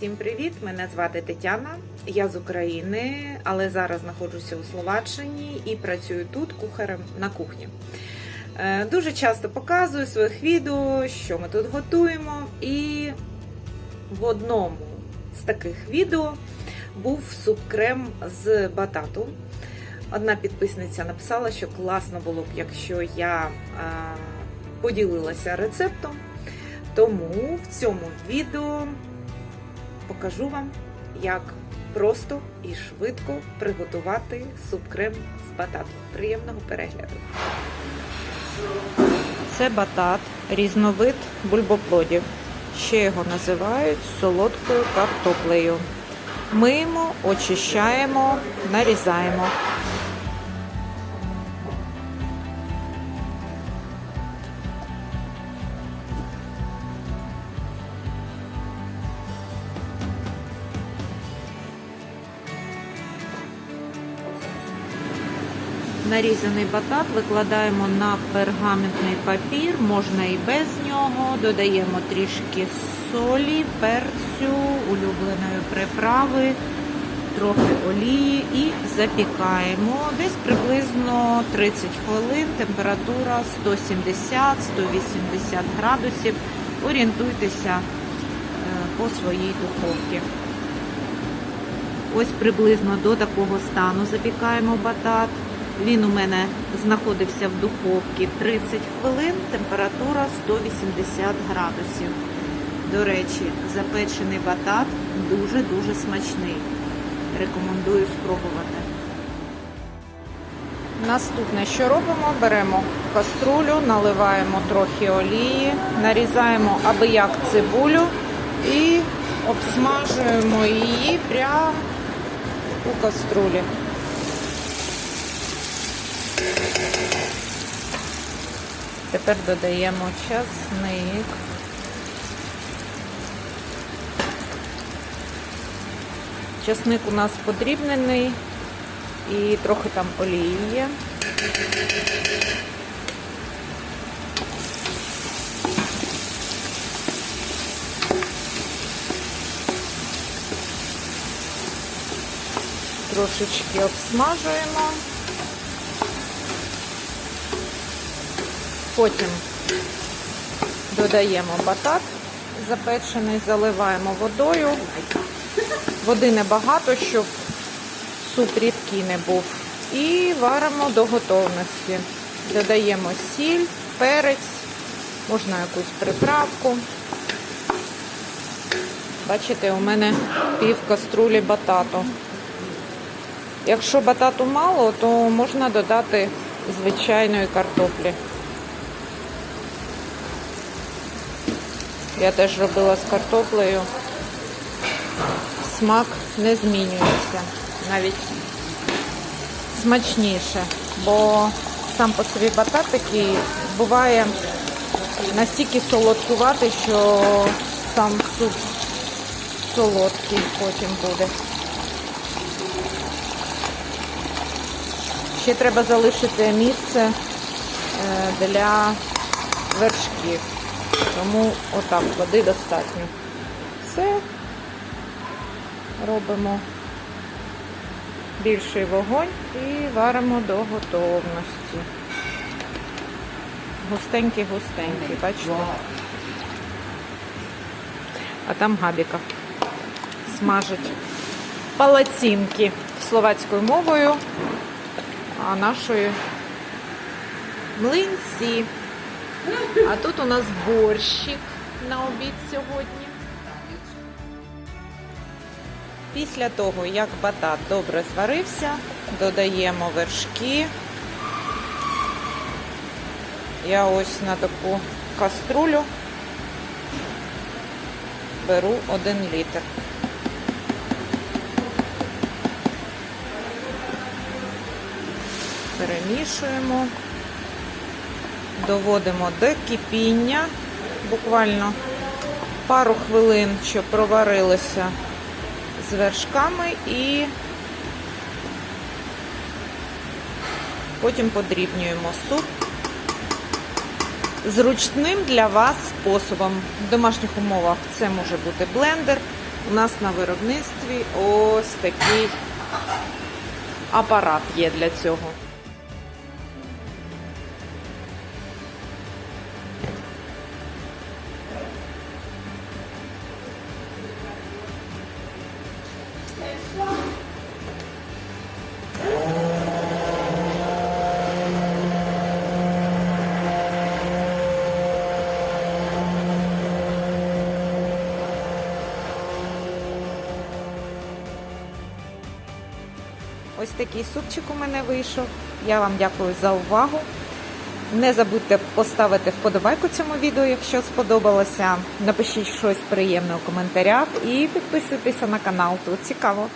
Всім привіт! Мене звати Тетяна. Я з України, але зараз знаходжуся у Словаччині і працюю тут кухарем на кухні. Е, Дуже часто показую своїх відео, що ми тут готуємо. І в одному з таких відео був суп-крем з батату. Одна підписниця написала, що класно було б, якщо я е, поділилася рецептом. Тому в цьому відео покажу вам, як просто і швидко приготувати суп-крем з батату. Приємного перегляду. Це батат, різновид бульбоплодів. Ще його називають солодкою картоплею. Миємо, очищаємо, нарізаємо. Нарізаний батат викладаємо на пергаментний папір, можна і без нього. Додаємо трішки солі, перцю, улюбленої приправи, трохи олії і запікаємо. Десь приблизно 30 хвилин, температура 170-180 градусів. Орієнтуйтеся е, по своїй духовці. Ось приблизно до такого стану запікаємо батат. Він у мене знаходився в духовці 30 хвилин, температура 180 градусів. До речі, запечений батат дуже-дуже смачний. Рекомендую спробувати. Наступне, що робимо? Беремо каструлю, наливаємо трохи олії, нарізаємо аби як цибулю і обсмажуємо її прямо у каструлі. Тепер додаємо часник. Часник у нас подрібнений і трохи там олії є. Трошечки обсмажуємо. Потім додаємо батат запечений, заливаємо водою. Води небагато, щоб суп рідкий не був. І варимо до готовності. Додаємо сіль, перець, можна якусь приправку. Бачите, у мене пів каструлі батату. Якщо батату мало, то можна додати звичайної картоплі. Я теж робила з картоплею. Смак не змінюється. Навіть смачніше, бо сам по собі батат такий буває настільки солодкуватий, що сам суп солодкий потім буде. Ще треба залишити місце для вершків. Тому отак води достатньо. Все робимо більший вогонь і варимо до готовності. Густенький-густенький, бачите? А там габіка смажить палацінки словацькою мовою, а нашою млинці. А тут у нас борщик на обід сьогодні. Після того, як батат добре зварився, додаємо вершки. Я ось на таку каструлю беру 1 літр. Перемішуємо доводимо до кипіння, буквально пару хвилин, щоб проварилося з вершками і потім подрібнюємо суп. зручним для вас способом. В домашніх умовах це може бути блендер, У нас на виробництві ось такий апарат є для цього. Ось такий супчик у мене вийшов. Я вам дякую за увагу. Не забудьте поставити вподобайку цьому відео, якщо сподобалося. Напишіть щось приємне у коментарях і підписуйтеся на канал. Тут цікаво.